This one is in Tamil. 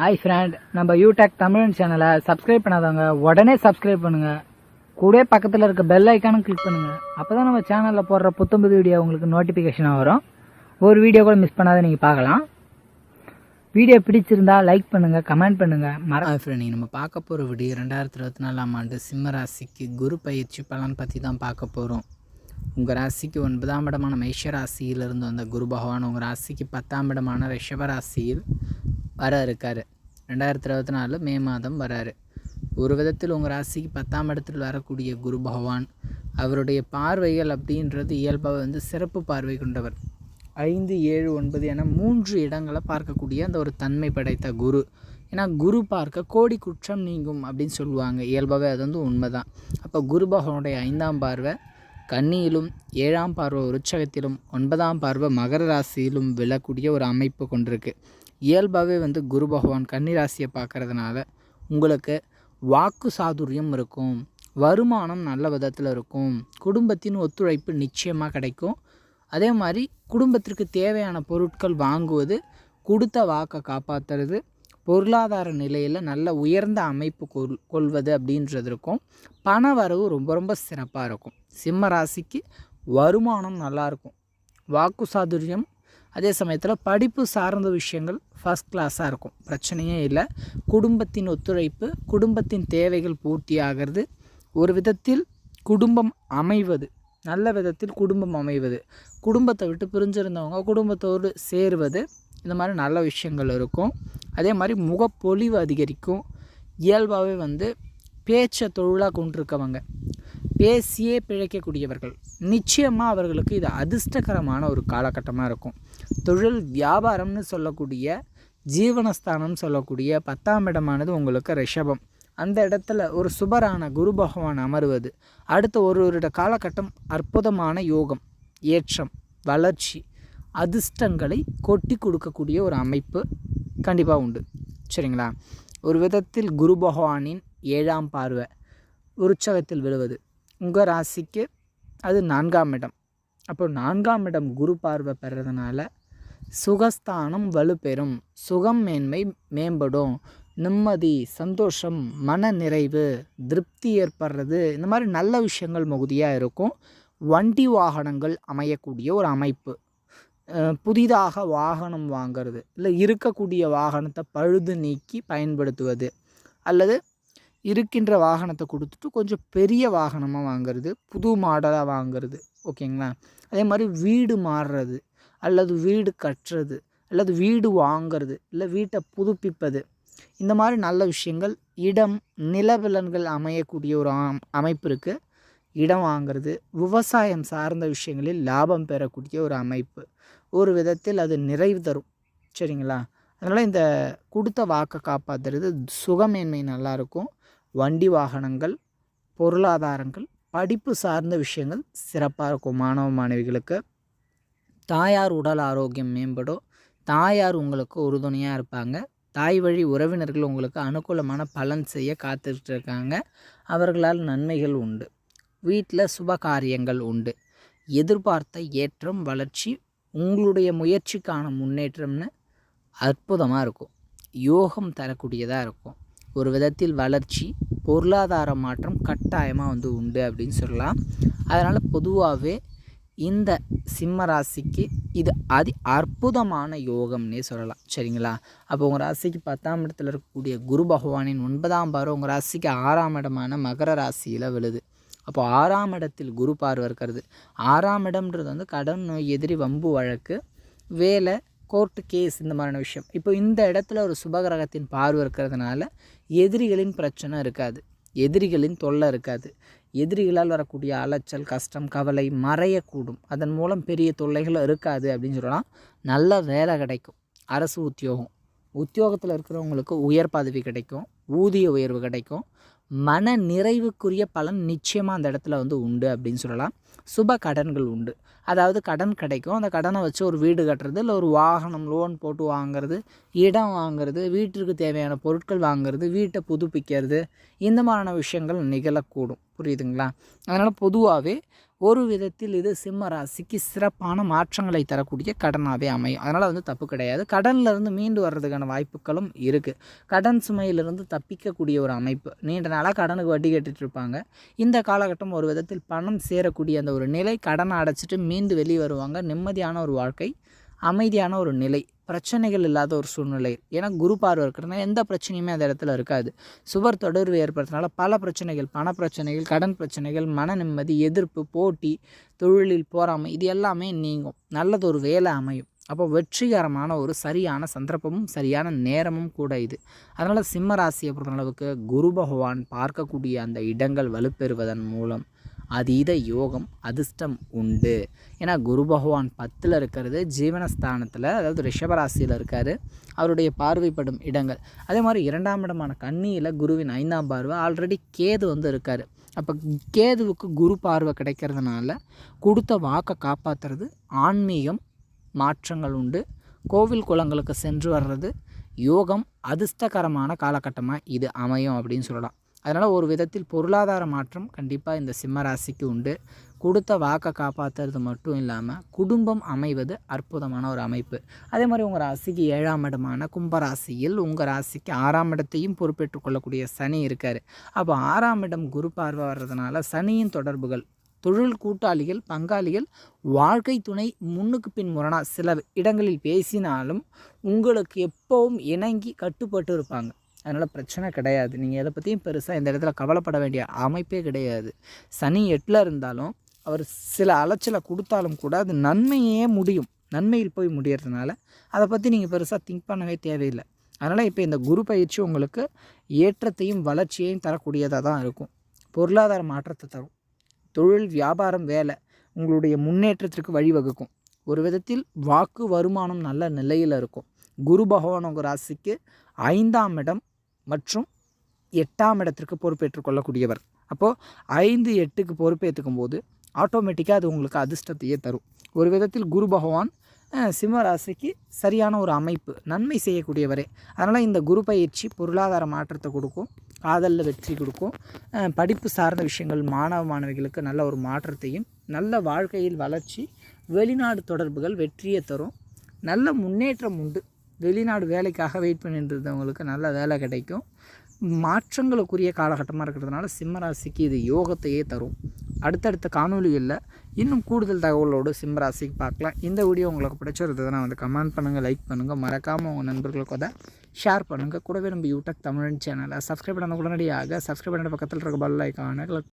ஹாய் ஃப்ரெண்ட் நம்ம யூடெக் தமிழன் சேனலை சப்ஸ்கிரைப் பண்ணாதவங்க உடனே சப்ஸ்கிரைப் பண்ணுங்க. கூட பக்கத்தில் இருக்க பெல் ஐக்கானும் கிளிக் பண்ணுங்க. அப்பதான் நம்ம சேனலில் போடுற புத்தம்புது வீடியோ உங்களுக்கு நோட்டிஃபிகேஷனாக வரும். ஒரு வீடியோ கூட மிஸ் பண்ணாத நீங்கள் பார்க்கலாம். வீடியோ பிடிச்சிருந்தா லைக் பண்ணுங்க கமெண்ட் பண்ணுங்க. மற ஃப்ரெண்ட் நம்ம பார்க்க போகிற வீடியோ ரெண்டாயிரத்தி இருபத்தி நாலாம் ஆண்டு சிம்ம ராசிக்கு குரு பயிற்சி பலன் பற்றி தான் பார்க்க போகிறோம் உங்கள் ராசிக்கு ஒன்பதாம் இடமான மேஷ ராசியிலிருந்து வந்த குரு பகவான் உங்கள் ராசிக்கு பத்தாம் இடமான ரிஷப ராசியில் வர இருக்கார் ரெண்டாயிரத்தி இருபத்தி நாலு மே மாதம் வராரு. ஒரு விதத்தில் உங்கள் ராசிக்கு பத்தாம் இடத்தில் வரக்கூடிய குரு பகவான் அவருடைய பார்வைகள் அப்படின்றது இயல்பாக வந்து சிறப்பு பார்வை கொண்டவர். ஐந்து ஏழு ஒன்பது என மூன்று இடங்களை பார்க்கக்கூடிய அந்த ஒரு தன்மை படைத்த குரு. ஏன்னா குரு பார்க்க கோடி குற்றம் நீங்கும் அப்படின்னு சொல்லுவாங்க. இயல்பாகவே அது வந்து உண்மைதான். அப்போ குரு பகவானுடைய ஐந்தாம் பார்வை கன்னியிலும் ஏழாம் பார்வை உற்சகத்திலும் ஒன்பதாம் பார்வை மகர ராசியிலும் விழக்கூடிய ஒரு அமைப்பு கொண்டிருக்கு. இயல்பாகவே வந்து குரு பகவான் கன்னிராசியை பார்க்குறதுனால பார்க்கறதுனால உங்களுக்கு வாக்கு சாதுரியம் இருக்கும் வருமானம் நல்ல விதத்தில் இருக்கும் குடும்பத்தின் ஒத்துழைப்பு நிச்சயமாக கிடைக்கும். அதே மாதிரி குடும்பத்திற்கு தேவையான பொருட்கள் வாங்குவது கொடுத்த வாக்கை காப்பாற்றுறது பொருளாதார நிலையில் நல்ல உயர்ந்த அமைப்பு கொள் கொள்வது அப்படின்றது இருக்கும். பண வரவு ரொம்ப ரொம்ப சிறப்பாக இருக்கும். சிம்ம ராசிக்கு வருமானம் நல்லாயிருக்கும் வாக்கு சாதுரியம் அதே சமயத்தில் படிப்பு சார்ந்த விஷயங்கள் ஃபஸ்ட் கிளாஸாக இருக்கும். பிரச்சனையே இல்லை. குடும்பத்தின் ஒத்துழைப்பு குடும்பத்தின் தேவைகள் பூர்த்தி ஆகிறது. ஒரு விதத்தில் குடும்பம் அமைவது நல்ல விதத்தில் குடும்பம் அமைவது. குடும்பத்தை விட்டு பிரிஞ்சிருந்தவங்க குடும்பத்தோடு சேருவது இந்த மாதிரி நல்ல விஷயங்கள் இருக்கும். அதே மாதிரி முகப்பொலிவு அதிகரிக்கும். இயல்பாகவே வந்து பேச்சை தொழிலாக கொண்டிருக்கவங்க பேசியே பிழைக்கக்கூடியவர்கள். நிச்சயமாக அவர்களுக்கு இது அதிர்ஷ்டகரமான ஒரு காலகட்டமாக இருக்கும். தொழில் வியாபாரம்னு சொல்லக்கூடிய ஜீவனஸ்தானம் சொல்லக்கூடிய பத்தாம் இடமானது உங்களுக்கு ரிஷபம். அந்த இடத்துல ஒரு சுபரான குரு பகவான் அமருவது. அடுத்த ஒரு வருட காலகட்டம் அற்புதமான யோகம் ஏற்றம் வளர்ச்சி அதிர்ஷ்டங்களை கொட்டி கொடுக்கக்கூடிய ஒரு அமைப்பு கண்டிப்பாக உண்டு. சரிங்களா? ஒரு விதத்தில் குரு பகவானின் ஏழாம் பார்வை உற்சவத்தில் விழுவது. உங்கள் ராசிக்கு அது நான்காம் இடம். அப்போ நான்காம் இடம் குரு பார்வை பெறதுனால சுகஸ்தானம் வலுப்பெறும். சுகம் மேன்மை மேம்படும். நிம்மதி சந்தோஷம் மன நிறைவு திருப்தி ஏற்படுறது. இந்த மாதிரி நல்ல விஷயங்கள் மிகுதியாக இருக்கும். வண்டி வாகனங்கள் அமையக்கூடிய ஒரு அமைப்பு. புதிதாக வாகனம் வாங்கிறது. இல்லை இருக்கக்கூடிய வாகனத்தை பழுது நீக்கி பயன்படுத்துவது. அல்லது இருக்கின்ற வாகனத்தை கொடுத்துட்டு கொஞ்சம் பெரிய வாகனமாக வாங்குறது புது மாடலாக வாங்குறது ஓகேங்களா? அதே மாதிரி வீடு மாறுறது அல்லது வீடு கட்டுறது அல்லது வீடு வாங்கிறது இல்லை வீட்டை புதுப்பிப்பது இந்த மாதிரி நல்ல விஷயங்கள் இடம் நிலவிலன்கள் அமையக்கூடிய ஒரு அம்- அமைப்பு இருக்குது இடம் வாங்கிறது விவசாயம் சார்ந்த விஷயங்களில் லாபம் பெறக்கூடிய ஒரு அமைப்பு. ஒரு விதத்தில் அது நிறைவு தரும் சரிங்களா? அதனால் இந்த கொடுத்த வாக்கை காப்பாற்றுறது சுகமேன்மை நல்லாயிருக்கும் வண்டி வாகனங்கள் பொருளாதாரங்கள் படிப்பு சார்ந்த விஷயங்கள் சிறப்பாக இருக்கும். மாணவ மாணவிகளுக்கு தாயார் உடல் ஆரோக்கியம் மேம்படும். தாயார் உங்களுக்கு உறுதுணையாக இருப்பாங்க. தாய் வழி உறவினர்கள் உங்களுக்கு அனுகூலமான பலன் செய்ய காத்துட்டு இருக்காங்க. அவர்களால் நன்மைகள் உண்டு. வீட்டில் சுப காரியங்கள் உண்டு. எதிர்பார்த்த ஏற்றம் வளர்ச்சி உங்களுடைய முயற்சிக்கான முன்னேற்றம்னு அற்புதமாக இருக்கும். யோகம் தரக்கூடியதாக இருக்கும். ஒரு விதத்தில் வளர்ச்சி பொருளாதார மாற்றம் கட்டாயமாக வந்து உண்டு அப்படின்னு சொல்லலாம். அதனால் பொதுவாகவே இந்த சிம்ம ராசிக்கு இது அதி அற்புதமான யோகம்னே சொல்லலாம். சரிங்களா? அப்போ உங்கள் ராசிக்கு பத்தாம் இடத்துல இருக்கக்கூடிய குரு பகவானின் ஒன்பதாம் பார்வை உங்கள் ராசிக்கு ஆறாம் இடமான மகர ராசியில் விழுது. அப்போ ஆறாம் இடத்தில் குரு பார்வை இருக்கிறது. ஆறாம் இடம்ன்றது வந்து கடன் நோய் எதிரி வம்பு வழக்கு வேலை கோர்ட்டு கேஸ் இந்த மாதிரியான விஷயம். இப்போ இந்த இடத்துல ஒரு சுபகிரகத்தின் பார்வை இருக்கிறதுனால எதிரிகளின் பிரச்சனை இருக்காது. எதிரிகளின் தொல்லை இருக்காது. எதிரிகளால் வரக்கூடிய அலைச்சல் கஷ்டம் கவலை மறையக்கூடும். அதன் மூலம் பெரிய தொல்லைகள் இருக்காது அப்படின்னு சொல்லலாம். நல்ல வேலை கிடைக்கும். அரசு உத்தியோகம். உத்தியோகத்தில் இருக்கிறவங்களுக்கு உயர் பதவி கிடைக்கும். ஊதிய உயர்வு கிடைக்கும். மன நிறைவுக்குரிய பலன் நிச்சயமாக அந்த இடத்துல வந்து உண்டு அப்படின்னு சொல்லலாம். சுப கடன்கள் உண்டு. அதாவது கடன் கிடைக்கும். அந்த கடனை வச்சு ஒரு வீடு கட்டுறது இல்லை ஒரு வாகனம் லோன் போட்டு வாங்குறது இடம் வாங்குறது வீட்டிற்கு தேவையான பொருட்கள் வாங்குறது வீட்டை புதுப்பிக்கிறது இந்த மாதிரியான விஷயங்கள் நிகழக்கூடும். புரியுதுங்களா? அதனால் பொதுவாகவே ஒரு விதத்தில் இது சிம்ம ராசிக்கு சிறப்பான மாற்றங்களை தரக்கூடிய கடனாகவே அமையும். அதனால் வந்து தப்பு கிடையாது. கடன்லேருந்து மீண்டு வர்றதுக்கான வாய்ப்புகளும் இருக்குது கடன் சுமையிலிருந்து தப்பிக்கக்கூடிய ஒரு அமைப்பு. நீண்ட நாளாக கடனுக்கு வட்டி கட்டிட்டு இருப்பாங்க. இந்த காலகட்டம் ஒரு விதத்தில் பணம் சேரக்கூடிய அந்த ஒரு நிலை கடனை அடைச்சிட்டு மீண்டு வெளியே வருவாங்க. நிம்மதியான ஒரு வாழ்க்கை அமைதியான ஒரு நிலை. பிரச்சனைகள் இல்லாத ஒரு சூழ்நிலை. ஏன்னா குரு பார்வை இருக்கிறதுனால எந்த பிரச்சனையுமே அந்த இடத்துல இருக்காது. சுவர் தொடர்பு ஏற்படுறதுனால பல பிரச்சனைகள் பண பிரச்சனைகள் கடன் பிரச்சனைகள் மன நிம்மதி எதிர்ப்பு போட்டி தொழிலில் போராமை இது எல்லாமே நீங்கும். நல்லதொரு வேலை அமையும். அப்போ வெற்றிகரமான ஒரு சரியான சந்தர்ப்பமும் சரியான நேரமும் கூட இது. அதனால் சிம்ம ராசியை பொறுத்தளவுக்கு குரு பகவான் பார்க்கக்கூடிய அந்த இடங்கள் வலுப்பெறுவதன் மூலம் அதீத யோகம் அதிர்ஷ்டம் உண்டு. ஏன்னா குரு பகவான் பத்தில் இருக்கிறது ஜீவனஸ்தானத்தில் அதாவது ரிஷபராசியில் இருக்கார். அவருடைய பார்வைப்படும் இடங்கள். அதே மாதிரி இரண்டாம் இடமான கன்னியில் குருவின் ஐந்தாம் பார்வை ஆல்ரெடி கேது வந்து இருக்கார். அப்போ கேதுவுக்கு குரு பார்வை கிடைக்கிறதுனால கொடுத்த வாக்கை காப்பாற்றுறது ஆன்மீகம் மாற்றங்கள் உண்டு. கோவில் குளங்களுக்கு சென்று வர்றது யோகம் அதிர்ஷ்டகரமான காலகட்டமாக இது அமையும் அப்படின்னு சொல்லலாம். அதனால் ஒரு விதத்தில் பொருளாதார மாற்றம் கண்டிப்பாக இந்த சிம்ம ராசிக்கு உண்டு. கொடுத்த வாக்கை காப்பாற்றுறது மட்டும் இல்லாமல் குடும்பம் அமைவது அற்புதமான ஒரு அமைப்பு. அதே மாதிரி உங்கள் ராசிக்கு ஏழாம் இடமான கும்பராசியில் உங்கள் ராசிக்கு ஆறாம் இடத்தையும் பொறுப்பேற்றுக் கொள்ளக்கூடிய சனி இருக்கார். அப்போ ஆறாம் இடம் குரு பார்வை வர்றதுனால சனியின் தொடர்புகள் தொழில் கூட்டாளிகள் பங்காளிகள் வாழ்க்கை துணை முன்னுக்கு பின் முரணாக சில இடங்களில் பேசினாலும் உங்களுக்கு எப்பவும் இணங்கி கட்டுப்பட்டு இருப்பாங்க. அதனால் பிரச்சனை கிடையாது. நீங்கள் எதை பற்றியும் பெருசாக இந்த இடத்துல கவலைப்பட வேண்டிய அமைப்பே கிடையாது. சனி எட்டில் இருந்தாலும் அவர் சில அலைச்சலை கொடுத்தாலும் கூட அது நன்மையே முடியும். நன்மையில் போய் முடியறதுனால அதை பற்றி நீங்கள் பெருசாக திங்க் பண்ணவே தேவையில்லை. அதனால் இப்போ இந்த குரு பயிற்சி உங்களுக்கு ஏற்றத்தையும் வளர்ச்சியையும் தரக்கூடியதாக தான் இருக்கும். பொருளாதார மாற்றத்தை தரும். தொழில் வியாபாரம் வேலை உங்களுடைய முன்னேற்றத்திற்கு வழிவகுக்கும். ஒரு விதத்தில் வாக்கு வருமானம் நல்ல நிலையில் இருக்கும். குரு பகவான் உங்கள் ராசிக்கு ஐந்தாம் இடம் மற்றும் எட்டாம் இடத்திற்கு பொறுப்பேற்றுக் கொள்ளக்கூடியவர். அப்போது ஐந்து எட்டுக்கு பொறுப்பேற்றுக்கும் போது ஆட்டோமேட்டிக்காக அது உங்களுக்கு அதிர்ஷ்டத்தையே தரும். ஒரு விதத்தில் குரு பகவான் சிம்மராசிக்கு சரியான ஒரு அமைப்பு நன்மை செய்யக்கூடியவரே. அதனால் இந்த குரு பயிற்சி பொருளாதார மாற்றத்தை கொடுக்கும் காதலில் வெற்றி கொடுக்கும் படிப்பு சார்ந்த விஷயங்கள் மாணவ மாணவிகளுக்கு நல்ல ஒரு மாற்றத்தையும் நல்ல வாழ்க்கையில் வளர்ச்சி வெளிநாடு தொடர்புகள் வெற்றியை தரும் நல்ல முன்னேற்றம் உண்டு. வெளிநாடு வேலைக்காக வெயிட் பண்ணிட்டு இருந்தவங்களுக்கு நல்ல வேலை கிடைக்கும். மாற்றங்களுக்குரிய காலகட்டமாக இருக்கிறதுனால சிம்ம ராசிக்கு இது யோகத்தையே தரும். அடுத்தடுத்த காணொலிகளில் இன்னும் கூடுதல் தகவலோடு சிம்ம ராசிக்கு பார்க்கலாம். இந்த வீடியோ உங்களுக்கு பிடிச்சிருந்ததுன்னா வந்து கமெண்ட் பண்ணுங்கள் லைக் பண்ணுங்கள் மறக்காமல் உங்கள் நண்பர்களுக்கு அதை ஷேர் பண்ணுங்கள் கூடவே நம்ம யூடியூப் தமிழ் சேனலை சப்ஸ்கிரைப் பண்ண உடனடியாக சப்ஸ்கிரைப் பண்ணுற பக்கத்தில் இருக்க பல்லைக்கான ஐக்கான